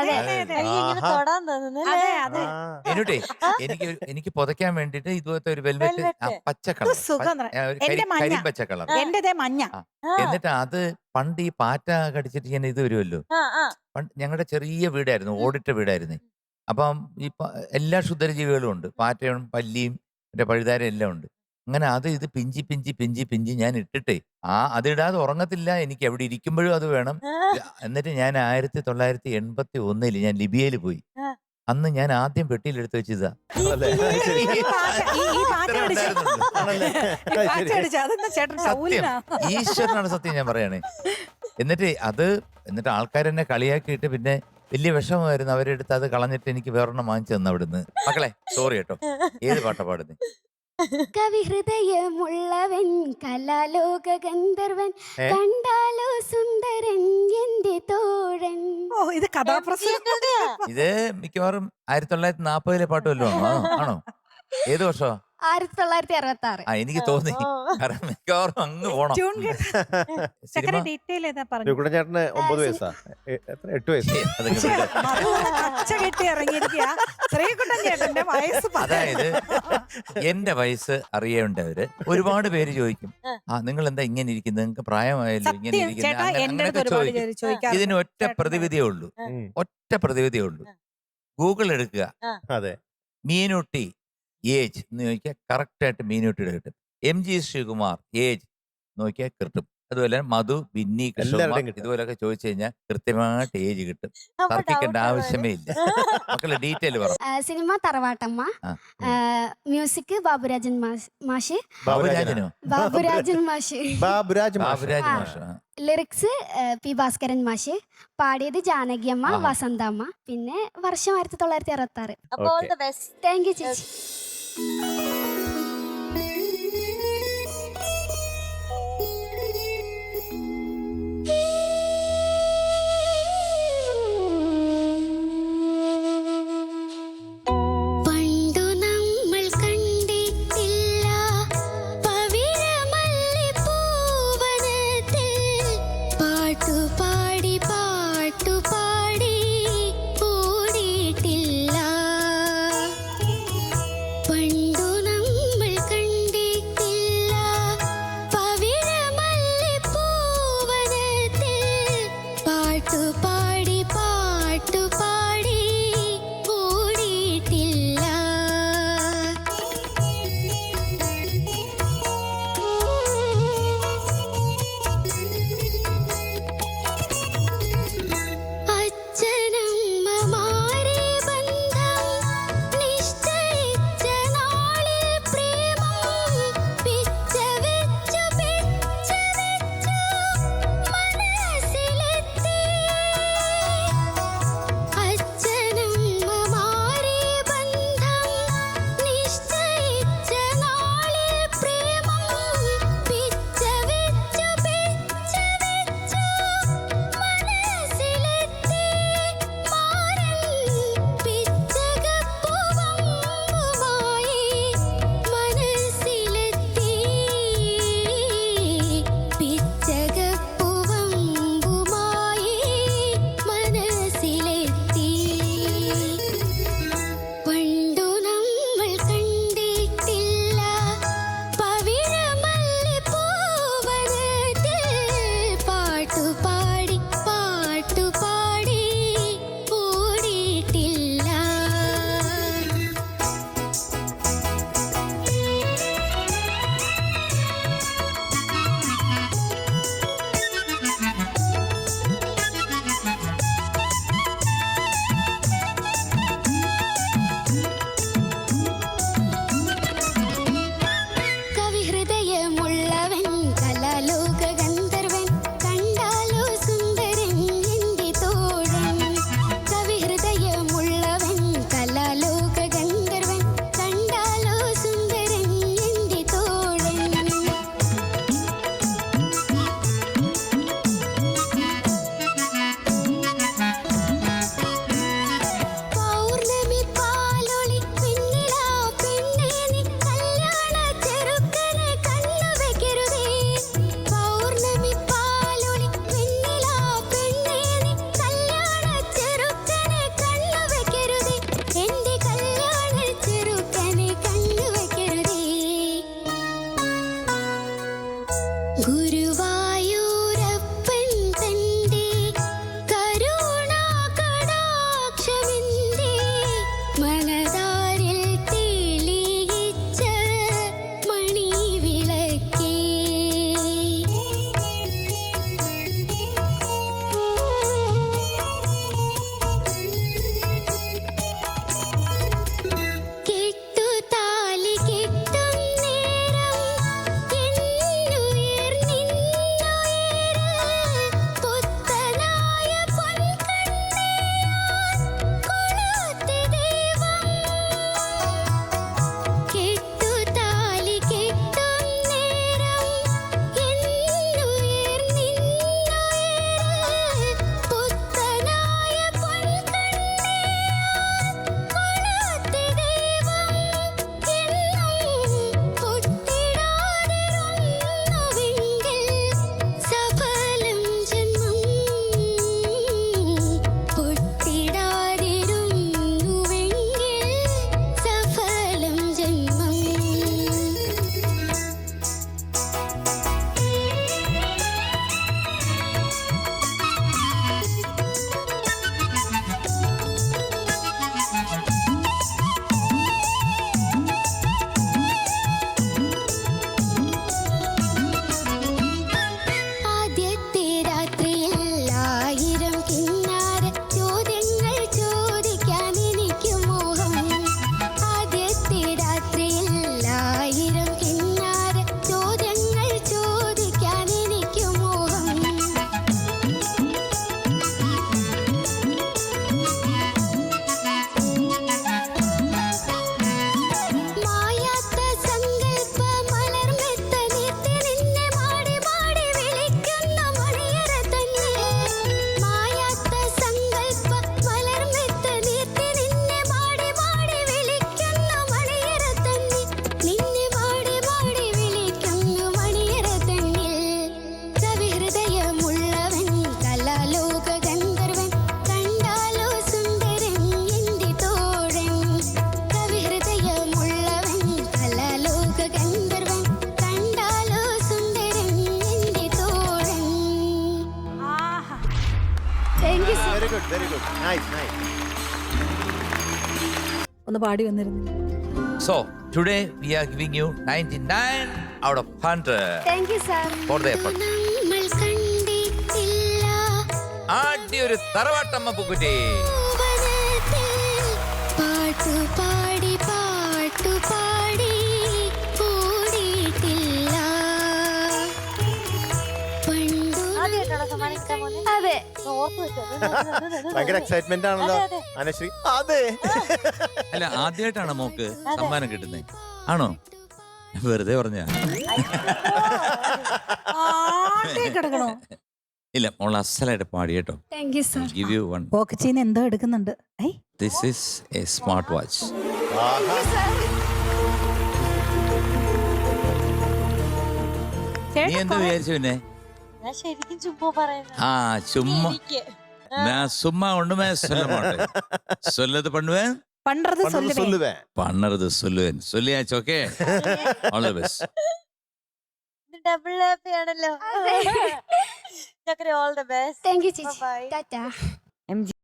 അതെ ഇങ്ങനെ ആഹാ. തൊടാൻ അതെ അല്ലേ? അതെ ആ. എന്നിട്ടേ എനിക്ക് ഒരു- എനിക്ക് പുതയ്ക്കാൻ വേണ്ടിട്ട് ഇതുപോലത്തെ ഒരു വെൽവെറ്റ്. പച്ച കളർ സുഖം എന്റെ മഞ്ഞ. കരിമ്പച്ച കളർ എന്റേതേ മഞ്ഞ. ആ, എന്നിട്ട് അത് പണ്ട് ഈ പാറ്റ കടിച്ചിട്ട് ഞാൻ ഇത് വരുമല്ലോ ആ, ആ. പണ്ട് ഞങ്ങളുടെ ചെറിയ വീടായിരുന്നു ഓടിട്ട വീടായിരുന്നു. അപ്പം ഈ പ- എല്ലാ ക്ഷുദ്രജീവികളും ഉണ്ട്. പാറ്റയും പല്ലിയും മറ്റേ പഴുതാരം എല്ലാം ഉണ്ട്. അങ്ങനെ അത് ഇത് പിഞ്ചി പിഞ്ചി പിഞ്ചി പിഞ്ചി ഞാൻ ഇട്ടിട്ടേ ആ അതിടാതെ ഉറങ്ങത്തില്ല. എനിക്ക് എവിടെ ഇരിക്കുമ്പോഴും അത് വേണം. എന്നിട്ട് ഞാൻ ആയിരത്തി തൊള്ളായിരത്തി എൺപത്തി ഒന്നിൽ ഞാൻ ലിബിയയിൽ പോയി. ആ. അന്ന് ഞാൻ ആദ്യം പെട്ടിയിലെടുത്ത് വെച്ചതാ? ഈ ഈ- ഈ പാറ്റ ഇത്ര കടിച്ച- ഉണ്ടായിരുന്നുള്ളൂ. ആണല്ലേ? ഈ പാറ്റ ശരി. കടിച്ച അതെന്താ ചേട്ടൻ സത്യം. ശൗലിനാ ഈശ്വരനാണ് സത്യം ഞാൻ പറയണേ. എന്നിട്ട് അത് എന്നിട്ട് ആൾക്കാരെന്നെ കളിയാക്കിയിട്ട് പിന്നെ വലിയ വിഷമമായിരുന്നു. അവരെടുത്ത് അത് കളഞ്ഞിട്ട് എനിക്ക് വേറൊരെണ്ണം വാങ്ങിച്ചു തന്നു അവിടുന്ന്. മക്കളെ സോറി കേട്ടോ. ഏത് പാട്ടാ പാടുന്നത് കവി ഹൃദയമുള്ളവൻ കലാലോക ഗന്ധർവൻ കണ്ടാലോ സുന്ദരൻ എന്റെ തോഴൻ. ഓ ഇത് കഥാപ്രസംഗം. ഇത് മിക്കവാറും ആയിരത്തി തൊള്ളായിരത്തി നാപ്പതിലെ പാട്ട് വല്ലതും ആണോ? ആണോ? ഏത് വർഷമാ ആയിരത്തി തൊള്ളായിരത്തി അറുപത്തി ആറ് ആ എനിക്ക് തോന്നി. കാരണം മിക്കവാറും അങ്ങ് പോണം. സിനിമ ചക്കര ഡീറ്റെയിൽ ഏതാ പറഞ്ഞു ചേട്ടന് ഒമ്പത് വയസ്സാ. എ- എത്ര എട്ട് വയസ്സ്? വിട്. കച്ച കെട്ടി ഇറങ്ങിയിരിക്കുക ശ്രീകുട്ടൻ ചേട്ടന്റെ വയസ്സ് അതായത് എന്റെ വയസ്സ് അറിയേണ്ടവര് ഒരുപാട് പേര് ചോദിക്കും. ആ. നിങ്ങൾ എന്താ ഇങ്ങനെ ഇരിക്കുന്നത് നിങ്ങൾക്ക് പ്രായമായല്ലോ ഇങ്ങനെ സത്യം ഇരിക്കുന്നത് ചേട്ടാ അങ്ങനെ- എന്റെ അടുത്ത് അങ്ങനെയൊക്കെ ഒരുപാട് ചോദിക്കും പേര് ചോദിക്കാറുണ്ട്. ഇതിന് ഒറ്റ പ്രതിവിധിയേ ഉള്ളൂ. ഉം. ഒറ്റ പ്രതിവിധിയേ ഉള്ളൂ. ഗൂഗിൾ എടുക്കുക. അതെ. മീനുട്ടി. ഏജ് എന്ന് ചോദിക്കുക കറക്റ്റായിട്ട് മീനുട്ടിയുടെ കിട്ടും. എം ജി ശ്രീകുമാർ ഏജ് നോക്കിയാൽ കിട്ടും. അതുപോലെ മധു ബിന്നി. ഇതുപോലൊക്കെ ചോദിച്ചു കഴിഞ്ഞാൽ കൃത്യമായിട്ട് ഏജ് കിട്ടും. തർക്കിക്കേണ്ട ആവശ്യമേ ഇല്ല. മക്കളെ ഡീറ്റെയിൽ പറ. സിനിമ തറവാട്ടമ്മ. മ്യൂസിക് ബാബുരാജൻ മാഷ്- ബാബുരാജൻ ബാബുരാജനോ ബാബുരാജൻ മാഷ്. ബാബുരാജ് മാഷ്. ബാബുരാജ് മാഷ് ലിറിക്സ് പി ഭാസ്കരൻ മാഷ്. പാടിയത് ജാനകിയമ്മ വസന്തമ്മ. പിന്നെ വർഷം ആയിരത്തി തൊള്ളായിരത്തി അറുപത്തി ആറ് താങ്ക് യു ചേച്ചി. പണ്ടു നൈസ് നൈസ് ഒന്ന് പാടി വന്നിരുന്നു. So today we are giving you 99 out of 100 thank you sir for the effort ആടി ഒരു തറവാട്ടമ്മ പൂക്കുറ്റി. വനത്തിൽ അതെ. ഭയങ്കര എക്സൈറ്റ്മെന്റ് ആണല്ലോ. അനശ്രീ അതെ. അല്ല ആദ്യമായിട്ടാണ് മോക്ക് സമ്മാനം കിട്ടുന്നത് ആണോ? വെറുതെ പറഞ്ഞ കിടക്കണോ? ഇല്ല മോൾ അസലായിട്ട് പാടി കേട്ടോ. Thank you give you one പോക്കച്ചീന്ന് എന്തോ എടുക്കുന്നുണ്ട്. This is a smart watch ആഹാ. നീ എന്ത് വിചാരിച്ചു പിന്നെ? ഞാൻ ശരിക്കും ചുമ്മാ പറയുന്നത് ആ ചുമ്മാ എനിക്ക് ഞാൻ സുമ്മാ ഒണ്ടുമേ சொல்ல மாட்டேன் சொல்லது பண்ணுவேன் പണ്ടത് പണ്ടൊന്ന് സൊല്ലുവേ சொல்லுவேன் பண்ணறது சொல்லுவேன் சொல்லியாச்சு okay all the best double happy ആണല്ലോ അതെ. ചക്കര all the best thank you ചേച്ചി ബൈ ടാറ്റാ